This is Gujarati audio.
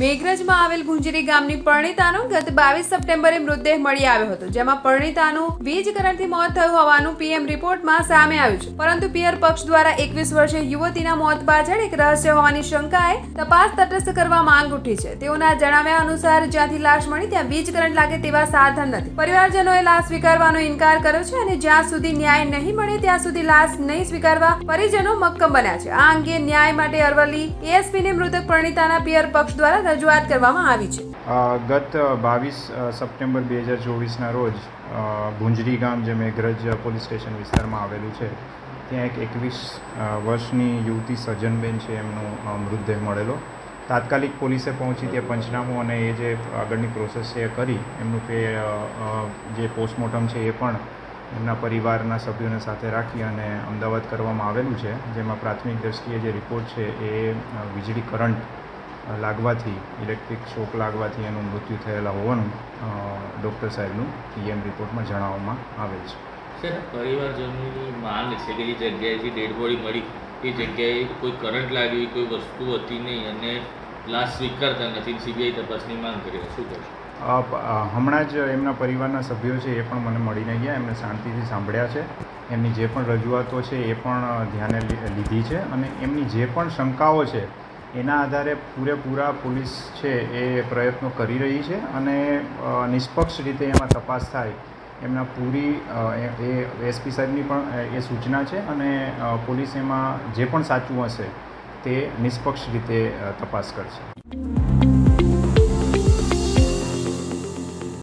મેઘરજમાં આવેલ ગુંજરી ગામની પરણિતાનો ગત બાવીસ સપ્ટેમ્બરે મૃતદેહ મળી આવ્યો હતો, જેમાં પરણિતાનું વીજકરણથી મોત થયું હોવાનું પીએમ રિપોર્ટમાં સામે આવ્યું છે. પરંતુ પિયર પક્ષ દ્વારા એકવીસ વર્ષે યુવતીના મોત પાછળ એક રહસ્ય હોવાની શંકાએ તપાસ તટસ્થ કરવા માંગ ઉઠી છે. તેઓના જણાવ્યા અનુસાર જ્યાંથી લાશ મળી, ત્યાં વીજ કરંટ લાગે તેવા સાધન નથી. પરિવારજનોએ લાશ સ્વીકારવાનો ઇનકાર કર્યો છે અને જ્યાં સુધી ન્યાય નહીં મળે, ત્યાં સુધી લાશ નહીં સ્વીકારવા પરિજનો મક્કમ બન્યા છે. આ અંગે ન્યાય માટે અરવલ્લી એએસપીને મૃતક પરણિતાના પિયર પક્ષ દ્વારા રજૂઆત કરવામાં આવી છે. ગત બાવીસ સપ્ટેમ્બર બે હજાર ચોવીસના રોજ ભુંજરી ગામ જે મેઘરજ પોલીસ સ્ટેશન વિસ્તારમાં આવેલું છે, ત્યાં એક એકવીસ વર્ષની યુવતી સજનબેન છે, એમનો મૃતદેહ મળેલો. તાત્કાલિક પોલીસે પહોંચી ત્યાં પંચનામું અને એ જે આગળની પ્રોસેસ છે એ કરી. એમનું કે જે પોસ્ટમોર્ટમ છે એ પણ એમના પરિવારના સભ્યોને સાથે રાખી અને અમદાવાદ કરવામાં આવેલું છે, જેમાં પ્રાથમિક દ્રષ્ટિએ જે રિપોર્ટ છે એ વીજળી કરંટ લાગવાથી ઇલેક્ટ્રિક શોક લાગવાથી એનું મૃત્યુ થયેલા હોવાનું ડૉક્ટર સાહેબનું પીએમ રિપોર્ટમાં જણાવવામાં આવેલ છે. સર પરિવારજનોની માંગ છે કે જે જગ્યાએથી ડેડ બોડી મળી એ જગ્યાએ કોઈ કરંટ લાગ્યું કોઈ વસ્તુ હતી નહીં અને લાશ સ્વીકારતા નથી સીબીઆઈ તપાસની માંગ કરી શું કરશો હમણાં જ એમના પરિવારના સભ્યો છે એ પણ મને મળીને ગયા એમને શાંતિથી સાંભળ્યા છે. એમની જે પણ રજૂઆતો છે એ પણ ધ્યાને લીધી છે અને એમની જે પણ શંકાઓ છે એના આધારે પૂરેપૂરા પોલીસ છે એ પ્રયત્નો કરી રહી છે અને નિષ્પક્ષ રીતે એમાં તપાસ થાય એમના પૂરી એ એસપી સાહેબની પણ એ સૂચના છે અને પોલીસ એમાં જે પણ સાચું હશે તે નિષ્પક્ષ રીતે તપાસ કરશે.